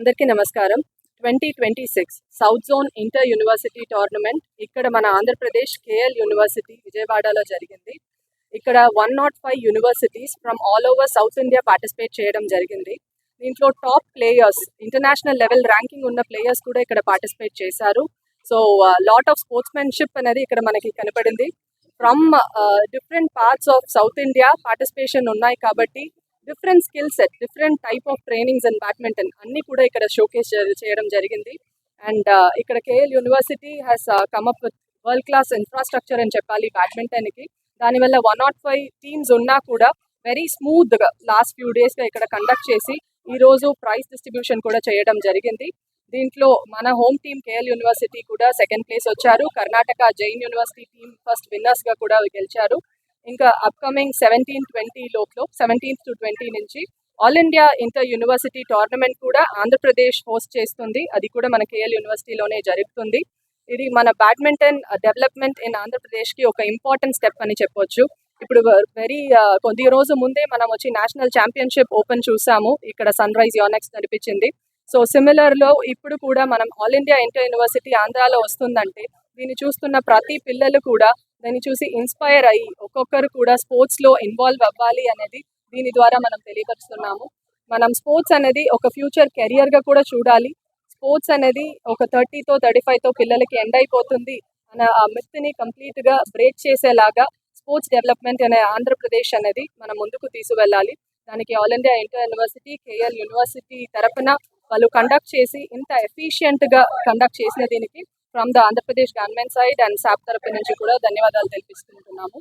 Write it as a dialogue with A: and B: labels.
A: అందరికీ నమస్కారం. Twenty twenty six south zone inter university tournament ఇక్కడ మన ఆంధ్రప్రదేశ్ కేఎల్ యూనివర్సిటీ విజయవాడలో జరిగింది. ఇక్కడ one not five universities from all over south India participate చేయడం జరిగింది. దీంట్లో top players international level ranking ఉన్న ప్లేయర్స్ కూడా ఇక్కడ పార్టిసిపేట్ చేశారు. సో లాట్ ఆఫ్ స్పోర్ట్స్మెన్షిప్ అనేది ఇక్కడ మనకి కనపడింది. From different parts of south India participation ఉన్నాయి కాబట్టి different skill set different type of trainings and badminton అన్ని కూడా ఇక్కడ షోకేస్ చేయడం జరిగింది. అండ్ ఇక్కడ KL university has come up with world class infrastructure అని చెప్పాలి బ్యాడ్మింటన్కి దానివల్ల వన్ నాట్ ఫైవ్ టీమ్స్ ఉన్నా కూడా వెరీ స్మూత్గా లాస్ట్ ఫ్యూ డేస్గా ఇక్కడ కండక్ట్ చేసి ఈరోజు ప్రైజ్ డిస్ట్రిబ్యూషన్ కూడా చేయడం జరిగింది. దీంట్లో మన హోమ్ టీమ్ కేఎల్ యూనివర్సిటీ కూడా సెకండ్ ప్లేస్ వచ్చారు. Karnataka Jain university team first విన్నర్స్గా కూడా గెలిచారు. ఇంకా అప్కమింగ్ సెవెంటీన్ ట్వంటీ లోపల సెవెంటీన్త్ టు ట్వంటీ నుంచి all India inter university tournament కూడా ఆంధ్రప్రదేశ్ హోస్ట్ చేస్తుంది. అది కూడా మన కేఎల్ యూనివర్సిటీలోనే జరుగుతుంది. ఇది మన బ్యాడ్మింటన్ డెవలప్మెంట్ ఇన్ ఆంధ్రప్రదేశ్కి ఒక ఇంపార్టెంట్ స్టెప్ అని చెప్పొచ్చు. ఇప్పుడు వెరీ కొద్ది రోజు ముందే మనం వచ్చి నేషనల్ ఛాంపియన్షిప్ ఓపెన్ చూసాము. ఇక్కడ సన్ రైజ్ యోనెక్స్ నడిపించింది. సో సిమిలర్లో ఇప్పుడు కూడా మనం ఆల్ ఇండియా ఇంటర్ యూనివర్సిటీ ఆంధ్రాలో వస్తుందంటే దీన్ని చూస్తున్న ప్రతి పిల్లలు కూడా దాన్ని చూసి ఇన్స్పైర్ అయ్యి ఒక్కొక్కరు కూడా స్పోర్ట్స్లో ఇన్వాల్వ్ అవ్వాలి అనేది దీని ద్వారా మనం తెలియపరుస్తున్నాము. మనం స్పోర్ట్స్ అనేది ఒక ఫ్యూచర్ కెరియర్గా కూడా చూడాలి. స్పోర్ట్స్ అనేది ఒక థర్టీతో థర్టీ ఫైవ్తో పిల్లలకి ఎండ్ అయిపోతుంది అన్న ఆ మిత్ని కంప్లీట్గా బ్రేక్ చేసేలాగా స్పోర్ట్స్ డెవలప్మెంట్ అనే ఆంధ్రప్రదేశ్ అనేది మనం ముందుకు తీసుకువెళ్ళాలి. దానికి all India inter university KL university తరపున వాళ్ళు కండక్ట్ చేసి ఇంత ఎఫిషియెంట్గా కండక్ట్ చేసిన దీనికి from the Andhra Pradesh government side and SAAP తరపు నుంచి కూడా ధన్యవాదాలు తెలిపిస్తుంటున్నాము